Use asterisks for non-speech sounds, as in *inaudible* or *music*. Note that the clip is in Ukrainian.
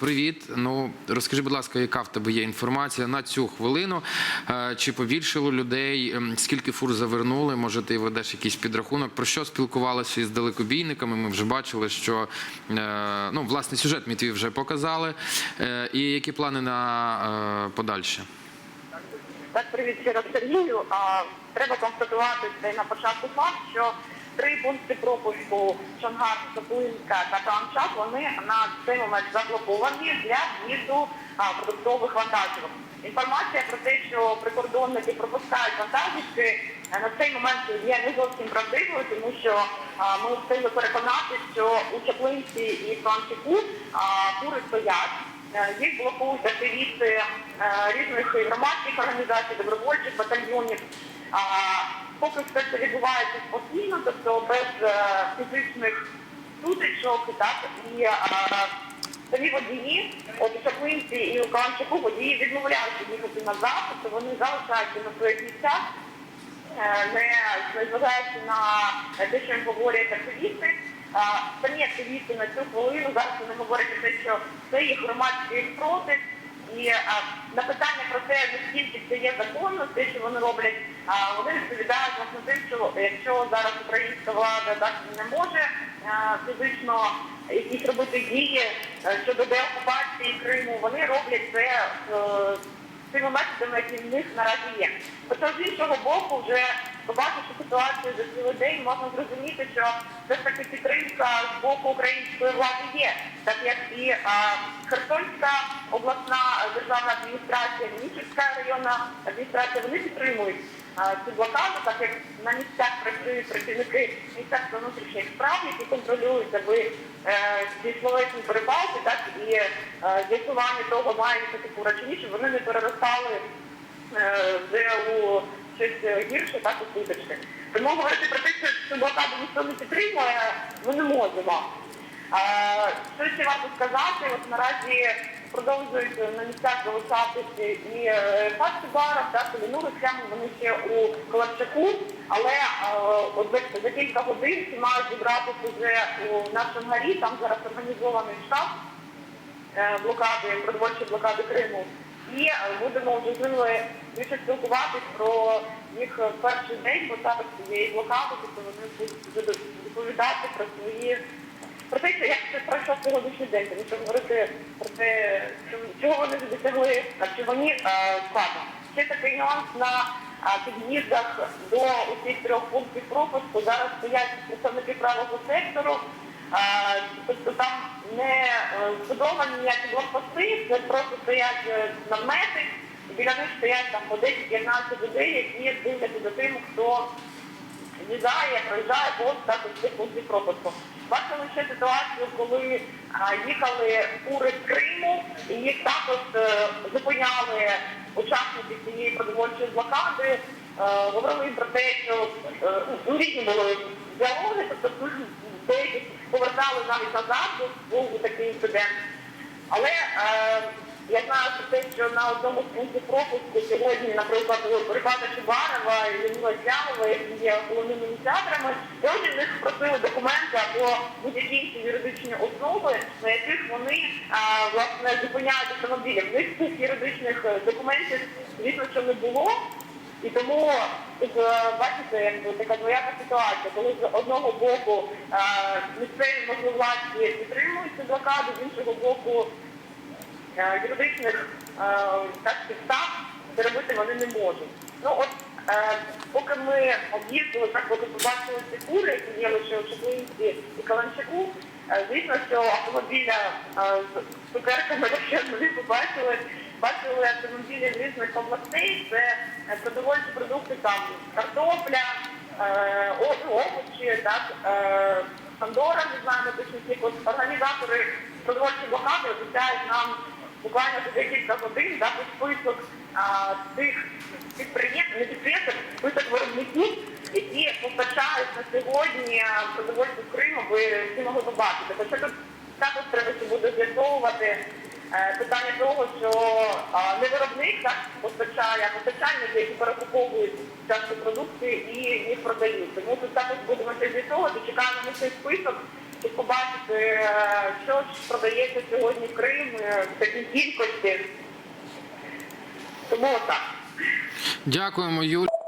Привіт. Ну розкажи, будь ласка, яка в тебе є інформація на цю хвилину? Е, Чи побільшало людей? Ем, Скільки фур завернули? Може, ти ведеш якийсь підрахунок? Про що спілкувалися із далекобійниками? Ми вже бачили, що е, ну власне сюжет ми твій вже показали. Е, І які плани на подальше? Так, привіт Сергію. Треба констатувати на початку факт, що три пункти пропуску Чонгар, Саплинська та Камчат, вони на цей момент заблоковані для в'їзду продуктових вантажівок. Інформація про те, що прикордонники пропускають вантажівки, е, на цей момент є не зовсім правдивою, тому що ми встигли переконати, що у Чаплинці і Франчику фури стоять. Е, Їх блокують активісти е, різних громадських організацій, добровольчих батальйонів. Поки все це відбувається спокійно, тобто без е, фізичних сутичок, так і е, самі водії, от у Чаплинці і у водії відмовляються їхати назад, тобто вони залишаються на своїх місцях, е, не незважаючи на те, що їм говорять активісти. Самі активісти на цю хвилину зараз вони говорять про те, що це їх громадський спротив. І на питання про те, наскільки це є законно, те, що вони роблять, вони відповідають власне тим, що якщо зараз українська влада так не може фізично якісь робити дії е, щодо деокупації Криму, вони роблять це е, тими методами, які в них наразі є. Хоча з іншого боку, вже побачивши ситуацію за цілий день, можна зрозуміти, що все ж таки підтримка з боку української влади є, так як і Херсонська обласна державна адміністрація, Нічівська районна адміністрація, вони підтримують а, цю блокаду, так як на місцях працюють працівники Міністерства внутрішніх справ, які контролюють, аби е, ці словесні перепалки, так і е, з'ясування того, має чи ні, щоб вони не переростали е, вже у щось гірше, так у сутички. Тому говорити про те, що цю блокаду ніхто не підтримує, ми не можемо. А, Що ще варто сказати, от наразі продовжують на місцях залишатися і е, Фасті Барах, так, і минулих прямо вони ще у Колобчаку, але е, от за, кілька годин всі мають зібратися вже у нашому гарі, там зараз організований штаб е, блокади, продовольчої блокади Криму. І е, будемо вже з більше спілкуватись про їх перший день, бо так цієї блокади, тобто вони будуть вже доповідати про свої про те, як це пройшов сьогоднішній день, тому що говорити про те, чого вони досягли, а чи вони е, складно. Ще такий нюанс на під'їздах до усіх трьох пунктів пропуску зараз стоять представники правого сектору. Тобто там не е, збудовані ніякі блокпости, це просто стоять е, намети, біля них стоять там по 10-15 людей, які дивляться за тим, хто з'їжджає, проїжджає повз так ось цих пунктів пропуску. Бачили ще ситуацію, коли їхали фури з Криму, і їх також е, зупиняли учасники цієї продовольчої блокади, е, говорили про те, що ну, різні були діалоги, тобто деякі повертали навіть назад, був такий інцидент. Але я знаю про те, що на одному з пунктів пропуску сьогодні, наприклад, Рибата Чубарова і Людмила Слямова, які є головними ініціаторами, сьогодні в них просили документи або будь-які інші юридичні основи, на яких вони е, власне зупиняють автомобілі. В них цих юридичних е, документів, звісно, що не було. І тому е, бачите, така двояка ситуація, коли з одного боку місцеві можновладці підтримують цю блокаду, з іншого боку юридичних е, так, підстав зробити вони не можуть. Ну от е, поки ми об'їздили, так от побачили ці кури, які є лише у Чеплинці і Каланчаку, е, звісно, що автомобіля е, з цукерками *laughs* лише ми побачили. Бачили автомобілі з різних областей, це е, продовольчі продукти, там картопля, е, ну, овочі, так, е, Пандора, не знаємо точно Організатори продовольчої блокади обіцяють нам буквально за декілька годин дати список а, тих підприємств, не підприємств, список виробників, які постачають на сьогодні продовольство в Крим, аби всі могли побачити. Хоча тут також треба буде з'ясовувати е, питання того, що а, не виробник так постачає, а постачальники, які перекуповують часто продукти і їх продають. Тому тут також будемо це з'ясовувати, чекаємо на цей список, щоб побачити е, що ж продається сьогодні Крим е, в такій кількості. Тому отак. Дякуємо, Юлі.